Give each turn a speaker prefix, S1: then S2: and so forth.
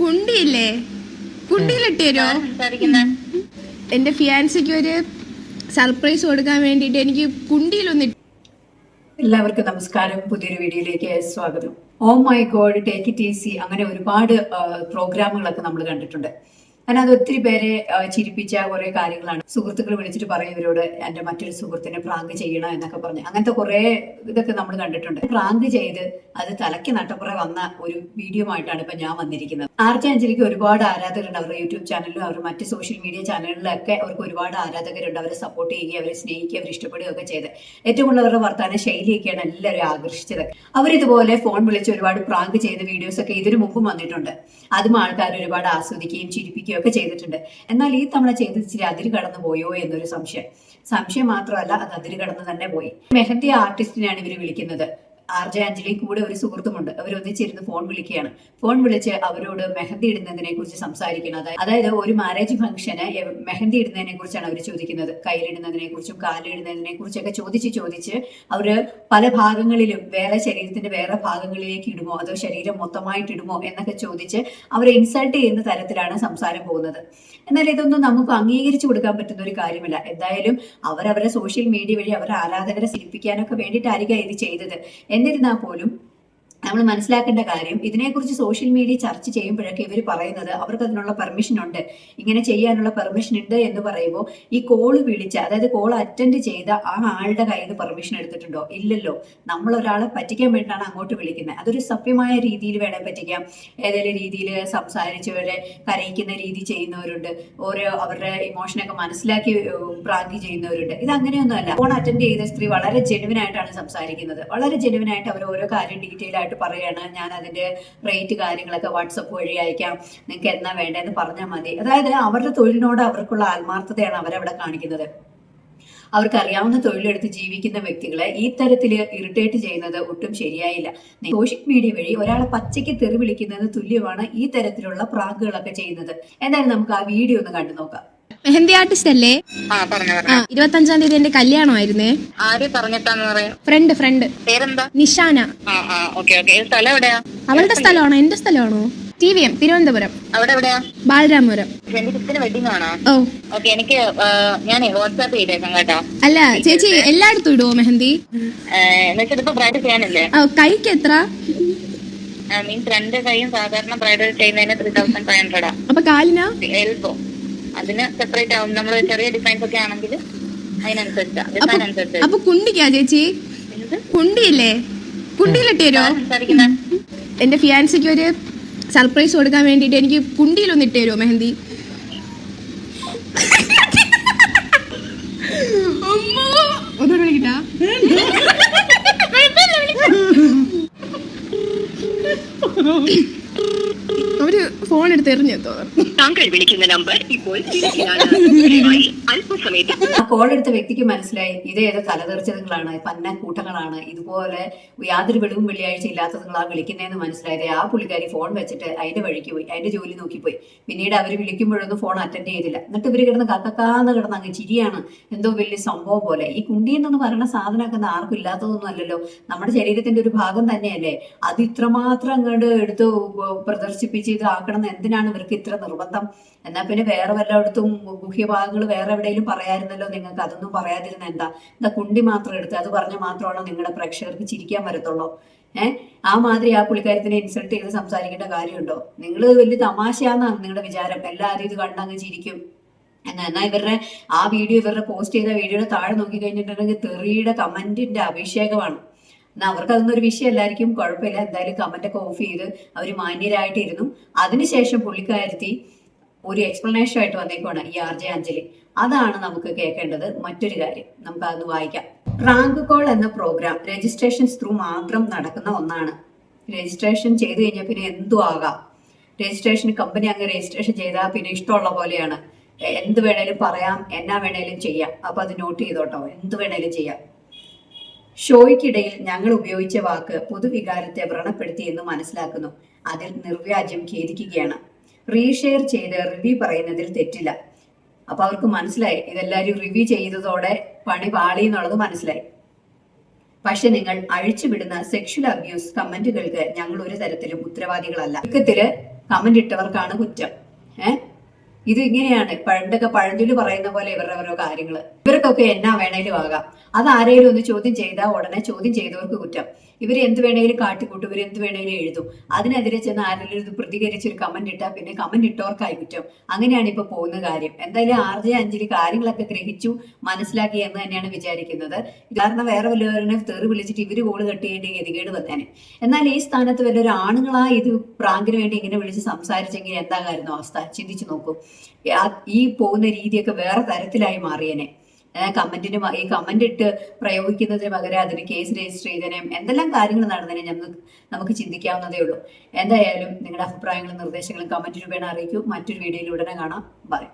S1: കുണ്ടിയില്ലേ? കുണ്ടിയിലിട്ട് തരുമോ എന്റെ ഫിയാൻസിക്ക് ഒരു സർപ്രൈസ് കൊടുക്കാൻ വേണ്ടിയിട്ട് എനിക്ക് കുണ്ടിയിലൊന്ന്
S2: എല്ലാവർക്കും നമസ്കാരം. പുതിയൊരു വീഡിയോയിലേക്ക് സ്വാഗതം. ഓ my god take it easy അങ്ങനെ ഒരുപാട് പ്രോഗ്രാമുകളൊക്കെ നമ്മൾ കണ്ടിട്ടുണ്ട്. അതിനകത്ത് ഒത്തിരി പേരെ ചിരിപ്പിച്ച കുറെ കാര്യങ്ങളാണ്. സുഹൃത്തുക്കൾ വിളിച്ചിട്ട് പറയും ഇവരോട് എന്റെ മറ്റൊരു സുഹൃത്തിനെ പ്രാങ്ക് ചെയ്യണം? എന്നൊക്കെ പറഞ്ഞു. അങ്ങനത്തെ കുറെ ഇതൊക്കെ നമ്മൾ കണ്ടിട്ടുണ്ട്. പ്രാങ്ക് ചെയ്ത് അത് തലയ്ക്ക് നട്ടപ്പുറ വന്ന ഒരു വീഡിയോ ആയിട്ടാണ് ഇപ്പൊ ഞാൻ വന്നിരിക്കുന്നത്. ആർച്ചാഞ്ചലിക്ക് ഒരുപാട് ആരാധകരുണ്ട് അവരുടെ യൂട്യൂബ് ചാനലിലും അവർ മറ്റ് സോഷ്യൽ മീഡിയ ചാനലിലൊക്കെ അവർക്ക് ഒരുപാട് ആരാധകരുണ്ട്. അവരെ സപ്പോർട്ട് ചെയ്യുകയും അവരെ സ്നേഹിക്കുകയും അവർ ഇഷ്ടപ്പെടുകയൊക്കെ ചെയ്ത്. ഏറ്റവും കൂടുതൽ അവരുടെ വർത്താന ശൈലിയൊക്കെയാണ് എല്ലാവരും ആകർഷിച്ചത്. അവരിതുപോലെ ഫോൺ വിളിച്ച് ഒരുപാട് പ്രാങ്ക് ചെയ്ത വീഡിയോസ് ഒക്കെ ഇതിനു മുമ്പും വന്നിട്ടുണ്ട്. അതും ആൾക്കാർ ഒരുപാട് ആസ്വദിക്കുകയും ചിരിപ്പിക്കുകയും ഒക്കെ ചെയ്തിട്ടുണ്ട്. എന്നാൽ ഈ തവണ ചെയ്ത് ഇച്ചിരി അതിര് കടന്നു പോയോ എന്നൊരു സംശയം. സംശയം മാത്രമല്ല അത് അതിര് കടന്നു തന്നെ പോയി. മെഹന്തി ആർട്ടിസ്റ്റിനാണ് ഇവർ വിളിക്കുന്നത്. ആർ ജെ കൂടെ ഒരു സുഹൃത്തുമുണ്ട്. അവർ ഒന്നിച്ചിരുന്ന് ഫോൺ വിളിക്കുകയാണ്. ഫോൺ വിളിച്ച് അവരോട് മെഹന്തി ഇടുന്നതിനെ കുറിച്ച് സംസാരിക്കണം. അതായത് ഒരു മാരേജ് ഫംഗ്ഷന് മെഹന്തി ഇടുന്നതിനെ കുറിച്ചാണ് അവർ ചോദിക്കുന്നത്. കയ്യിലിടുന്നതിനെ കുറിച്ചും കാലിടുന്നതിനെ കുറിച്ചൊക്കെ ചോദിച്ച് ചോദിച്ച് അവർ പല ഭാഗങ്ങളിലും വേറെ ശരീരത്തിന്റെ വേറെ ഭാഗങ്ങളിലേക്ക് ഇടുമോ? അതോ ശരീരം മൊത്തമായിട്ട് ഇടുമോ? എന്നൊക്കെ ചോദിച്ച് അവരെ ഇൻസൾട്ട് ചെയ്യുന്ന തരത്തിലാണ് സംസാരം പോകുന്നത്. എന്നാൽ ഇതൊന്നും നമുക്ക് അംഗീകരിച്ചു കൊടുക്കാൻ പറ്റുന്ന ഒരു കാര്യമല്ല. എന്തായാലും അവരവരെ സോഷ്യൽ മീഡിയ വഴി അവരെ ആരാധകരെ സിരിപ്പിക്കാനൊക്കെ വേണ്ടിയിട്ടായിരിക്കാം ഇത് ചെയ്തത്. എന്നിരുന്നാൽ പോലും നമ്മൾ മനസ്സിലാക്കേണ്ട കാര്യം ഇതിനെക്കുറിച്ച് സോഷ്യൽ മീഡിയ ചർച്ച ചെയ്യുമ്പോഴൊക്കെ ഇവർ പറയുന്നത് അവർക്ക് അതിനുള്ള പെർമിഷൻ ഉണ്ട്. ഇങ്ങനെ ചെയ്യാനുള്ള പെർമിഷൻ ഉണ്ട് എന്ന് പറയുമ്പോൾ ഈ കോൾ വിളിച്ച അതായത് കോൾ അറ്റൻഡ് ചെയ്ത ആ ആളുടെ കയ്യിൽ നിന്ന് പെർമിഷൻ എടുത്തിട്ടുണ്ടോ? ഇല്ലല്ലോ. നമ്മൾ ഒരാളെ പറ്റിക്കാൻ വേണ്ടിയിട്ടാണ് അങ്ങോട്ട് വിളിക്കുന്നത്. അതൊരു സഭ്യമായ രീതിയിൽ വേണേൽ പറ്റിക്കാം. ഏതെങ്കിലും രീതിയിൽ സംസാരിച്ചവരെ കരയിക്കുന്ന രീതി ചെയ്യുന്നവരുണ്ട്. ഓരോ അവരുടെ ഇമോഷനൊക്കെ മനസ്സിലാക്കി പ്രാങ്കി ചെയ്യുന്നവരുണ്ട്. ഇത് അങ്ങനെയൊന്നുമല്ല. കോൾ അറ്റൻഡ് ചെയ്ത സ്ത്രീ വളരെ ജെനുവിനായിട്ടാണ് സംസാരിക്കുന്നത്. വളരെ ജെനുവിനായിട്ട് അവർ ഓരോ കാര്യം ഡീറ്റെയിൽ ആയിട്ട് പറയാണ് ഞാൻ അതിന്റെ റേറ്റ് കാര്യങ്ങളൊക്കെ വാട്സപ്പ് വഴി അയക്കാം. നിങ്ങൾക്ക് എന്നാ വേണ്ടതെന്ന് പറഞ്ഞാൽ മതി. അതായത് അവരുടെ തൊഴിലിനോട് അവർക്കുള്ള ആത്മാർത്ഥതയാണ് അവരവിടെ കാണിക്കുന്നത്. അവർക്കറിയാവുന്ന തൊഴിലെടുത്ത് ജീവിക്കുന്ന വ്യക്തികളെ ഈ തരത്തിൽ ഇറിറ്റേറ്റ് ചെയ്യുന്നത് ഒട്ടും ശരിയായില്ല. സോഷ്യൽ മീഡിയ വഴി ഒരാളെ പച്ചയ്ക്ക് തെറി വിളിക്കുന്നതിന് തുല്യമാണ് ഈ തരത്തിലുള്ള പ്രാഗുകളൊക്കെ ചെയ്യുന്നത്. എന്തായാലും നമുക്ക് ആ വീഡിയോ ഒന്ന് കണ്ടു നോക്കാം
S1: മെഹന്തി ആർട്ടിസ്റ്റ് അല്ലേ?
S3: ആ പറഞ്ഞു
S1: ആ
S3: പറഞ്ഞു.
S1: ഇരുപത്തഞ്ചാം തീയതി എന്റെ കല്യാണമായിരുന്നേ.
S3: ആര് പറഞ്ഞിട്ടാന്ന് പറയാ?
S1: ഫ്രണ്ട് ഫ്രണ്ട്
S3: പേരെന്താ?
S1: നിഷാന.
S3: ആ ആ ഓക്കെ ഓക്കെ. സ്ഥലം എവിടെയാ?
S1: അവളുടെ സ്ഥലമാണോ? എന്റെ സ്ഥലമാണോ? T V M Thiruvananthapuram.
S3: അവിടെ എവിടെയാ?
S1: ബാലരാമപുരം.
S3: ട്വന്റി ഫിഫ്റ്റിന് വെഡിങ് ആണോ?
S1: ഓ.
S3: ഓക്കെ എനിക്ക് ഞാൻ വാട്സാപ്പ് ചെയ്തേക്കാം കേട്ടോ.
S1: അല്ല ചേച്ചി എല്ലായിടത്തും ഇടുവോ മെഹന്തി?
S3: എന്നുവെച്ചാൽ ഇപ്പൊ ബ്രൈഡ് ചെയ്യാനില്ലേ?
S1: ഓ കൈക്ക് എത്ര?
S3: മീൻസ് രണ്ട് കൈയും സാധാരണ ബ്രൈഡൽ ചെയ്യുന്നതിന് ത്രീ തൗസൻഡ് ഫൈവ് ഹൺഡ്രഡാ
S1: അപ്പൊ കാലിനാ?
S3: എൽബോ. അതിന് സെപ്പറേറ്റ് ആവും. നമ്മൾ ചെറിയ ഡിസൈൻസ് ഒക്കെ ആണെങ്കിൽ അതിനനുസരിച്ചാ. ഡിസൈൻ അനുസരിച്ച്
S1: അപ്പൊ കുണ്ടിക്കാ ചേച്ചി? കുണ്ടിയില്ലേ? കുണ്ടിയിലിട്ട് തരുമോ എന്റെ ഫിയാൻസിക്ക് ഒരു സർപ്രൈസ് കൊടുക്കാൻ വേണ്ടിട്ട് എനിക്ക് കുണ്ടിയിലൊന്ന് ഇട്ട് തരുമോ മെഹന്തി. ഒന്നുകൂടെ വിളിക്കട്ടാ? അവർ ഫോൺ എടുത്ത് എറിഞ്ഞെത്തോ തോന്നുന്നു
S4: താങ്കൾ വിളിക്കുന്ന നമ്പർ ഇപ്പോൾ അല്പസമയത്ത്
S2: ആ കോൾ എടുത്ത വ്യക്തിക്ക് മനസ്സിലായി. ഇത് ഏതോ തലതെറിച്ചതുങ്ങളാണ്. പന്ന കൂട്ടങ്ങളാണ്. ഇതുപോലെ യാതൊരു വെളിവും വെള്ളിയാഴ്ച ഇല്ലാത്തതുങ്ങളാ വിളിക്കുന്നതെന്ന് മനസ്സിലായത്. ആ പുള്ളിക്കാരി ഫോൺ വെച്ചിട്ട് അതിന്റെ വഴിക്ക് പോയി. അതിന്റെ ജോലി നോക്കിപ്പോയി. പിന്നീട് അവർ വിളിക്കുമ്പോഴൊന്നും ഫോൺ അറ്റൻഡ് ചെയ്തില്ല. എന്നിട്ട് ഇവർ കിടന്ന് കക്കക്കാന്ന് കിടന്ന് അങ്ങ് ചിരിയാണ്. എന്തോ വലിയ സംഭവം പോലെ. ഈ കുണ്ടി എന്നൊന്ന് പറയുന്ന സാധനമൊക്കെ ആർക്കും ഇല്ലാത്തതൊന്നും അല്ലല്ലോ. നമ്മുടെ ശരീരത്തിന്റെ ഒരു ഭാഗം തന്നെയല്ലേ? അത് ഇത്രമാത്രം അങ്ങോട്ട് എടുത്ത് പ്രദർശിപ്പിച്ച് ഇതാക്കണം എന്തിനാണ് ഇവർക്ക് ഇത്ര നിർബന്ധം? എന്നാ പിന്നെ വേറെ വല്ലയിടത്തും ഗുഹ്യഭാഗങ്ങൾ വേറെ എവിടെയെങ്കിലും പറയായിരുന്നല്ലോ നിങ്ങൾക്ക്? അതൊന്നും പറയാതിരുന്ന എന്താ? എന്താ കുണ്ടി മാത്രം എടുത്ത്? അത് പറഞ്ഞ മാത്രമാണോ നിങ്ങളുടെ പ്രേക്ഷകർക്ക് ചിരിക്കാൻ വരത്തുള്ളൂ ഏഹ് ആ മാതിരി ആ പുള്ളിക്കാരത്തിനെ ഇൻസൾട്ട് ചെയ്ത് സംസാരിക്കേണ്ട കാര്യമുണ്ടോ? നിങ്ങൾ വലിയ തമാശയാന്നാണ് നിങ്ങളുടെ വിചാരം. എല്ലാവരും ഇത് കണ്ടങ്ങ് ചിരിക്കും. എന്നാ എന്നാ ഇവരുടെ ആ വീഡിയോ ഇവരുടെ പോസ്റ്റ് ചെയ്ത വീഡിയോയുടെ താഴെ നോക്കി കഴിഞ്ഞിട്ടുണ്ടെങ്കിൽ തെറിയുടെ കമന്റിന്റെ അഭിഷേകമാണ്. എന്നാൽ അവർക്ക് അതൊന്നും ഒരു വിഷയമല്ലായിരിക്കും കുഴപ്പമില്ല. എന്തായാലും കമന്റ് ഒക്കെ ഓഫ് ചെയ്ത് അവർ മാന്യരായിട്ടിരുന്നു. അതിനുശേഷം പുള്ളിക്കാരത്തി ഒരു എക്സ്പ്ലനേഷൻ ആയിട്ട് വന്നേക്കുവാണ് ഈ ആർ ജെ അഞ്ജലി. അതാണ് നമുക്ക് കേൾക്കേണ്ടത് മറ്റൊരു കാര്യം. നമുക്ക് അതൊന്ന് വായിക്കാം. റാങ്ക് കോൾ എന്ന പ്രോഗ്രാം രജിസ്ട്രേഷൻസ് ത്രൂ മാത്രം നടക്കുന്ന ഒന്നാണ്. രജിസ്ട്രേഷൻ ചെയ്ത് കഴിഞ്ഞാൽ പിന്നെ എന്തും ആകാം? രജിസ്ട്രേഷൻ കമ്പനി അങ്ങ് രജിസ്ട്രേഷൻ ചെയ്താൽ പിന്നെ ഇഷ്ടമുള്ള പോലെയാണ്. എന്ത് വേണേലും പറയാം എന്നാ വേണേലും ചെയ്യാം. അപ്പൊ അത് നോട്ട് ചെയ്തോട്ടോ. എന്ത് വേണേലും ചെയ്യാം. ഷോയ്ക്കിടയിൽ ഞങ്ങൾ ഉപയോഗിച്ച വാക്ക് പൊതുവികാരത്തെ വ്രണപ്പെടുത്തി എന്ന് മനസ്സിലാക്കുന്നു. അതിൽ നിർവ്യാജ്യം ഖേദിക്കുകയാണ്. റീഷെയർ ചെയ്ത് റിവ്യൂ പറയുന്നതിൽ തെറ്റില്ല. അപ്പൊ അവർക്ക് മനസ്സിലായി. ഇതെല്ലാവരും റിവ്യൂ ചെയ്തതോടെ പണി പാളി എന്നുള്ളത് മനസ്സിലായി. പക്ഷെ നിങ്ങൾ അഴിച്ചുവിടുന്ന സെക്ഷൽ അബ്യൂസ് കമന്റുകൾക്ക് ഞങ്ങൾ ഒരു തരത്തിലും ഉത്തരവാദികളല്ല. ചുരുക്കത്തിൽ കമന്റ് ഇട്ടവർക്കാണ് കുറ്റം. ഏഹ് ഇത് ഇങ്ങനെയാണ്. പണ്ടൊക്കെ പഴഞ്ചൊല്ലി പറയുന്ന പോലെ ഇവരുടെ ഓരോ കാര്യങ്ങൾ ഇവർക്കൊക്കെ എന്നാ വേണേലും ആകാം. അത് ആരെങ്കിലും ഒന്ന് ചോദ്യം ചെയ്താൽ ഉടനെ ചോദ്യം ചെയ്തവർക്ക് കുറ്റം. ഇവർ എന്ത് വേണേലും കാട്ടിക്കൂട്ടും ഇവർ എന്ത് വേണേലും എഴുതും. അതിനെതിരെ ചെന്ന് ആരെങ്കിലും ഇത് പ്രതികരിച്ച് ഒരു കമന്റ് ഇട്ടാൽ പിന്നെ കമന്റ് ഇട്ടവർക്കായി കുറ്റം. അങ്ങനെയാണ് ഇപ്പൊ പോകുന്ന കാര്യം. എന്തായാലും ആർ ജെ അഞ്ജലി കാര്യങ്ങളൊക്കെ ഗ്രഹിച്ചു മനസ്സിലാക്കി എന്ന് തന്നെയാണ് വിചാരിക്കുന്നത്. കാരണം വേറെ വല്ലവരെ തെറി വിളിച്ചിട്ട് ഇവർ കോൾ കെട്ടിയേണ്ട ഗതികേട് വന്നേനെ. എന്നാൽ ഈ സ്ഥാനത്ത് വല്ലൊരു ആണുങ്ങളാ ഇത് പ്രാങ്കിന് വേണ്ടി ഇങ്ങനെ വിളിച്ച് സംസാരിച്ചെങ്കിൽ എന്താകായിരുന്നു അവസ്ഥ? ചിന്തിച്ചു നോക്കൂ. ഈ പോകുന്ന രീതിയൊക്കെ വേറെ തരത്തിലായി മാറിയേനെ. കമന്റിന് ഈ കമന്റ് ഇട്ട് പ്രയോഗിക്കുന്നതിന് പകരം അതിന് കേസ് രജിസ്റ്റർ ചെയ്തതിനും എന്തെല്ലാം കാര്യങ്ങൾ നടന്നതിനെ നമുക്ക് നമുക്ക് ചിന്തിക്കാവുന്നതേ ഉള്ളൂ. എന്തായാലും നിങ്ങളുടെ അഭിപ്രായങ്ങളും നിർദ്ദേശങ്ങളും കമന്റ് രൂപേണ അറിയിക്കൂ. മറ്റൊരു വീഡിയോയിൽ ഉടനെ കാണാം. ബൈ